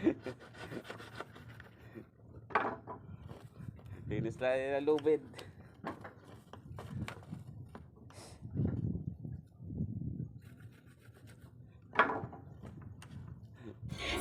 pagod. Linis na lubid.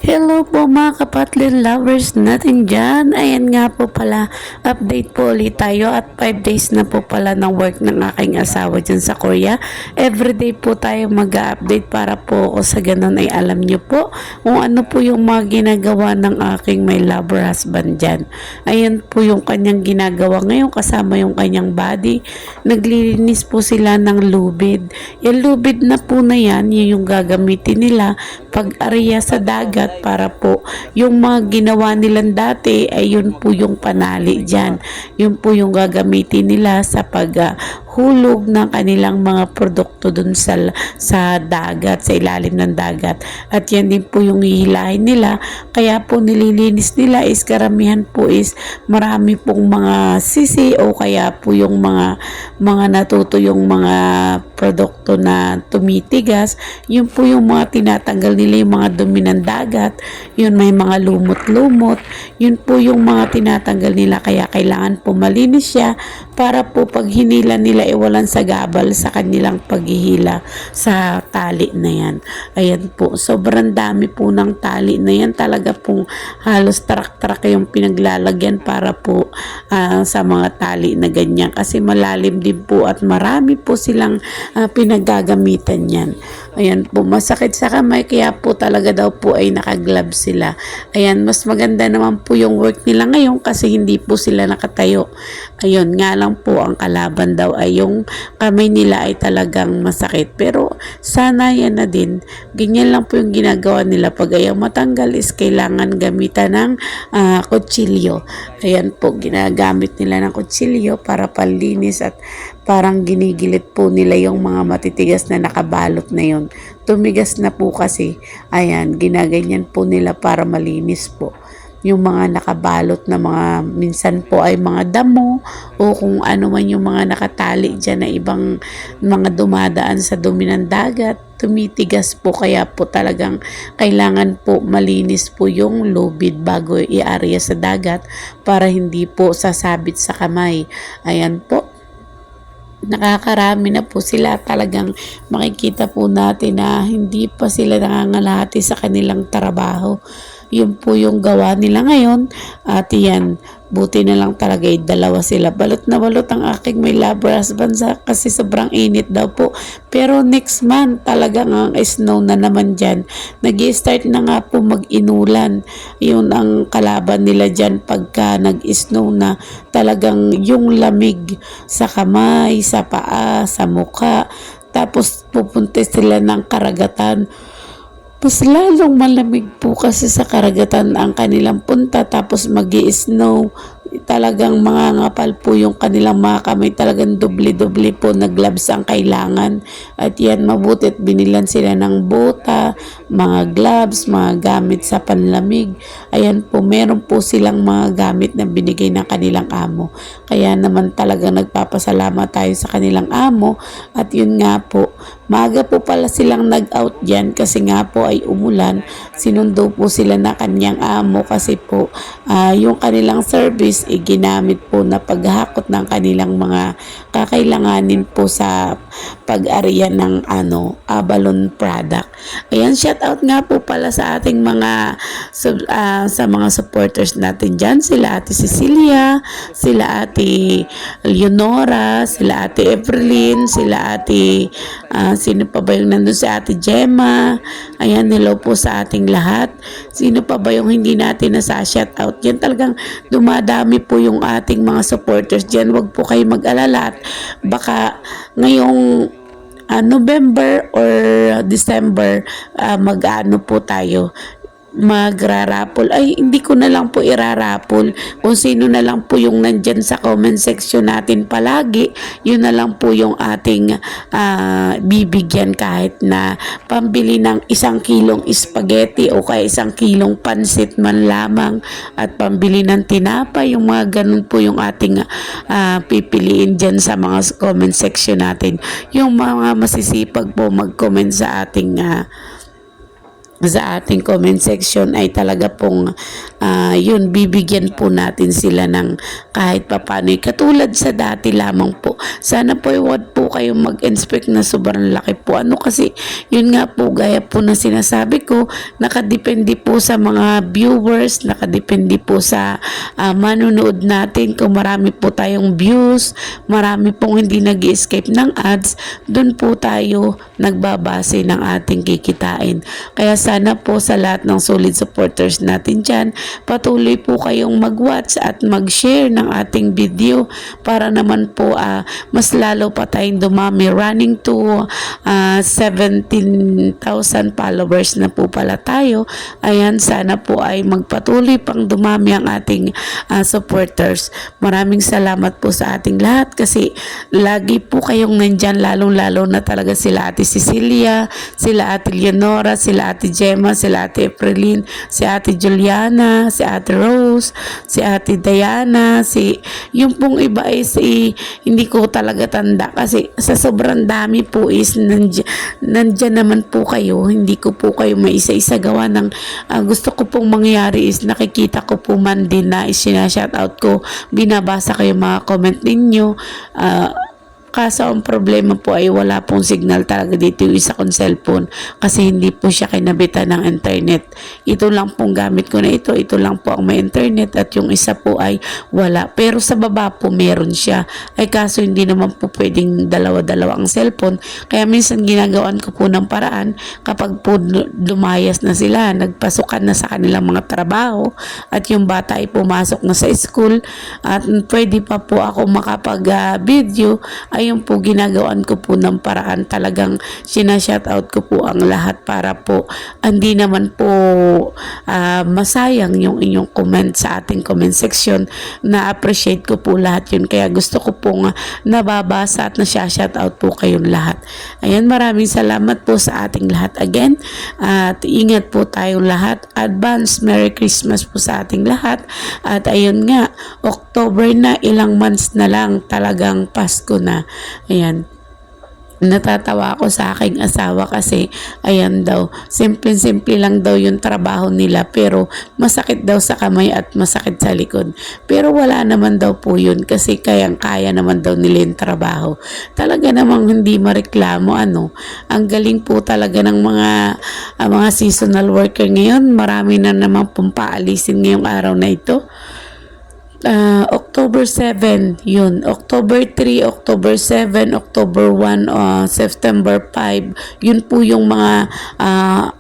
Hello po mga kapatlin lovers natin dyan. Ayan nga po pala, update po ulit tayo at 5 days na po pala ng work ng aking asawa dyan sa Korea. Everyday po tayo mag-update para po ako sa ganun ay alam nyo po kung ano po yung mga ginagawa ng aking my lover husband dyan. Ayan po yung kanyang ginagawa ngayon kasama yung kanyang body. Naglilinis po sila ng lubid. Yung lubid na po na yan, yun yung gagamitin nila pag area sa dagat para po yung mga ginawa nilang dati ay yun po yung panali dyan. Yun po yung gagamitin nila sa pag ah, hulog ng kanilang mga produkto dun sa, sa dagat, sa ilalim ng dagat. At yan din po yung hihilahin nila. Kaya po nililinis nila is karamihan po is marami pong mga sisi o kaya po yung mga mga natuto yung mga produkto na tumitigas. Yun po yung mga tinatanggal nila yung mga dumi ng dagat. Yun may mga lumot-lumot. Yun po yung mga tinatanggal nila kaya kailangan po malinis siya para po pag hinila nila iwalan sa gabal sa kanilang paghihila sa tali na yan. Ayan po, sobrang dami po ng tali na yan. Talaga pong halos trak-trak yung pinaglalagyan para po ah, sa mga tali na ganyan. Kasi malalim din po at marami po silang ah, pinagagamitan yan. Ayan po, masakit sa kamay kaya po talaga daw po ay nakaglove sila. Ayan, mas maganda naman po yung work nila ngayon kasi hindi po sila nakatayo. Ayun, nga lang po ang kalaban daw ay yung kamay nila ay talagang masakit. Pero sana yan na din. Ganyan lang po yung ginagawa nila. Pag ayaw matanggal is kailangan gamitan ng ah, kutsilyo. Ayan po, ginagamit nila ng kutsilyo para panlinis at parang ginigilit po nila yung mga matitigas na nakabalot na yun. Tumigas na po kasi, ayan, ginaganyan po nila para malinis po. Yung mga nakabalot na mga minsan po ay mga damo o kung ano man yung mga nakatali dyan na ibang mga dumadaan sa dumi ng dagat tumitigas po. Kaya po talagang kailangan po malinis po yung lubid bago i-area sa dagat para hindi po sasabit sa kamay. Ayan po nakakarami na po sila. Talagang makikita po natin na hindi pa sila nangangalahati sa kanilang trabaho yun po yung gawa nila ngayon. At yan buti na lang talaga eh, dalawa sila. Balot na balot ang aking may lover husband kasi sobrang init daw po. Pero next month talagang ang snow na naman dyan. Nag start na nga po mag-inulan. Yun ang kalaban nila dyan pagka nag-snow na. Talagang yung lamig sa kamay, sa paa, sa muka tapos pupunta sila ng karagatan mas lalong malamig po kasi sa karagatan ang kanilang punta tapos mag snow talagang mga ngapal po yung kanilang mga kamay talagang doble-doble po na gloves ang kailangan. At yan mabuti at binilan sila ng bota mga gloves, mga gamit sa panlamig ayan po meron po silang mga gamit na binigay ng kanilang amo kaya naman talagang nagpapasalamat tayo sa kanilang amo at yun nga po Maaga po pala silang nag-out dyan kasi nga po ay umulan. Sinundo po sila na kanyang amo kasi po ah, yung kanilang service ay ginamit po na paghakot ng kanilang mga kakailanganin po sa pag-ariya ng ano, Abalon product. Ayan, shout out nga po pala sa ating mga sub- ah, sa mga supporters natin dyan. Sila Ate Cecilia, sila Ate Leonora, sila Ate Evelyn, sila Ate ah, sino pa ba yung nandun si Ate Gemma. Ayan, hello po sa ating lahat. Sino pa ba yung hindi natin nasa shout out? Yan talagang dumadami po yung ating mga supporters dyan. Huwag po kayo mag-alala baka ngayong ah, November or December ah, mag-ano po tayo magrarapol. Ay hindi ko na lang po irarapol. Kung sino na lang po yung nandyan sa comment section natin palagi yun na lang po yung ating ah, bibigyan kahit na pambili ng isang kilong spaghetti o kaya isang kilong pansit man lamang at pambili ng tinapa yung mga ganun po yung ating ah, pipiliin dyan sa mga comment section natin. Yung mga masisipag po mag-comment sa ating ah, sa ating comment section ay talaga pong ah, yun bibigyan po natin sila ng kahit papano katulad sa dati lamang po. Sana po huwag po kayong mag-inspect na sobrang laki po ano kasi yun nga po gaya po na sinasabi ko nakadepende po sa mga viewers nakadepende po sa ah, manunood natin kung marami po tayong views marami pong hindi nag escape ng ads doon po tayo nagbabase ng ating kikitain kaya sana po sa lahat ng solid supporters natin dyan, patuloy po kayong mag-watch at mag-share ng ating video para naman po ah, mas lalo pa tayong dumami. Running to ah, 17,000 followers na po pala tayo. Ayan, sana po ay magpatuloy pang dumami ang ating ah, supporters. Maraming salamat po sa ating lahat kasi lagi po kayong nandyan lalong-lalo na talaga sila Ate Cecilia, sila Ate Leonora, sila Ate Gemma, sila Ate Epreline, si Ate Juliana, si Ate Rose, si Ate Diana, si yung pong iba ay si hindi ko talaga tanda kasi sa sobrang dami po is nandyan, nandyan naman po kayo. Hindi ko po kayo may isa-isa gawa ng ah, gusto ko pong mangyari is nakikita ko po man din na sinashoutout ko. Binabasa ko yung mga comment ninyo. Ah, Kaso ang problema po ay wala pong signal talaga dito yung isa kong cellphone kasi hindi po siya kinabitan ng internet. Ito lang pong gamit ko na ito. Ito lang po ang may internet at yung isa po ay wala. Pero sa baba po meron siya. Ay kaso hindi naman po pwedeng dalawa-dalawa ang cellphone. Kaya minsan ginagawan ko po ng paraan kapag po lumayas na sila, nagpasukan na sa kanilang mga trabaho at yung bata ay pumasok na sa school at pwede pa po ako makapag-video ayun po ginagawan ko po ng paraan. Talagang sinashoutout ko po ang lahat para po hindi naman po ah, masayang yung inyong comment sa ating comment section. Na appreciate ko po lahat yun. Kaya gusto ko pong nababasa at nasyashoutout po kayong lahat. Ayan maraming salamat po sa ating lahat again. At ingat po tayong lahat. Advance Merry Christmas po sa ating lahat. At ayun nga October na ilang months na lang talagang Pasko na Ayan. Natatawa ako sa aking asawa kasi ayan daw, simple-simple lang daw yung trabaho nila pero masakit daw sa kamay at masakit sa likod. Pero wala naman daw po yun kasi kayang-kaya naman daw nila yung trabaho. Talaga namang hindi mareklamo ano. Ang galing po talaga ng mga ang mga seasonal worker ngayon. Marami na naman pong paalisin ngayong araw na ito. Ah, October 7, yun. October 3, October 7, October 1, ah, September 5. Yun po yung mga ah,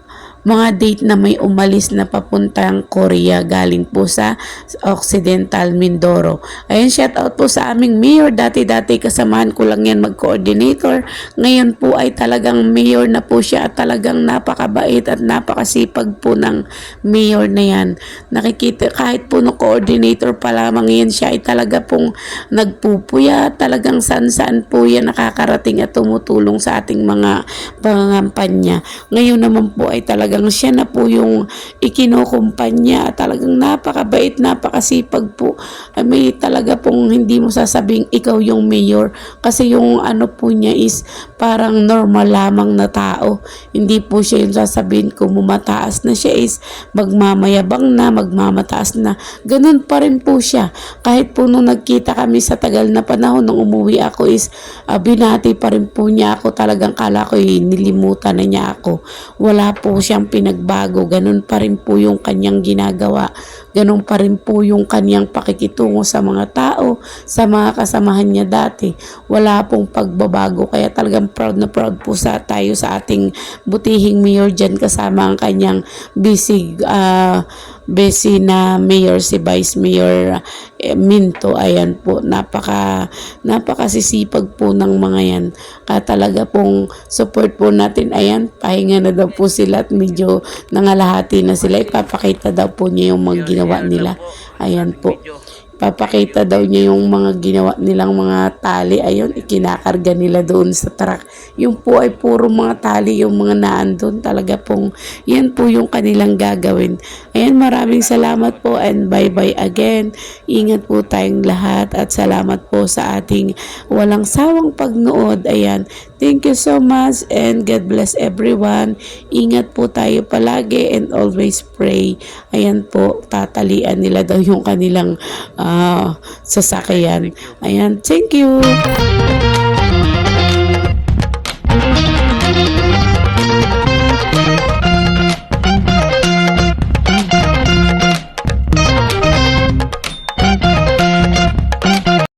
mga date na may umalis na papuntang Korea galing po sa Occidental Mindoro. Ayun, shout out po sa aming mayor. Dati-dati kasamahan ko lang yan mag-coordinator. Ngayon po ay talagang mayor na po siya at talagang napakabait at napakasipag po ng mayor na yan. Nakikita, kahit po no coordinator pa lamang yan siya ay talaga pong nagpupuya. Talagang saan-saan po yan nakakarating at tumutulong sa ating mga pangangampanya. Ngayon naman po ay talagang siya na po yung ikinukumpanya. Talagang napakabait, napakasipag po. Ay, may talaga pong hindi mo sasabing ikaw yung mayor. Kasi yung ano po niya is parang normal lamang na tao. Hindi po siya yung sasabihin kung mumataas na siya is magmamayabang na, magmamataas na. Ganun pa rin po siya. Kahit po nung nagkita kami sa tagal na panahon nung umuwi ako is ah, binati pa rin po niya ako. Talagang kala ko eh, nilimutan na niya ako. Wala po siyang pinagbago. Ganun pa rin po yung kanyang ginagawa. Ganun pa rin po yung kanyang pakikitungo sa mga tao, sa mga kasamahan niya dati. Wala pong pagbabago. Kaya talagang proud na proud po sa tayo sa ating butihing mayor dyan kasama ang kanyang busy ah, busy na mayor si Vice Mayor eh, Minto. Ayan po napaka napakasisipag po ng mga yan. Kaya talaga pong support po natin. Ayan pahinga na daw po sila at medyo nangalahati na sila. Ipapakita daw po niya yung mga ginawa nila. ayan po papakita daw niya yung mga ginawa nilang mga tali. Ayun ikinakarga nila doon sa truck. Yung po ay puro mga tali yung mga naandun talaga pong yan po yung kanilang gagawin. Ayan maraming salamat po and bye bye again. Ingat po tayong lahat at salamat po sa ating walang sawang pagnood. Ayan Thank you so much and God bless everyone. Ingat po tayo palagi and always pray. Ayan po, tatalian nila daw yung kanilang ah, sasakyan. Ayan, thank you.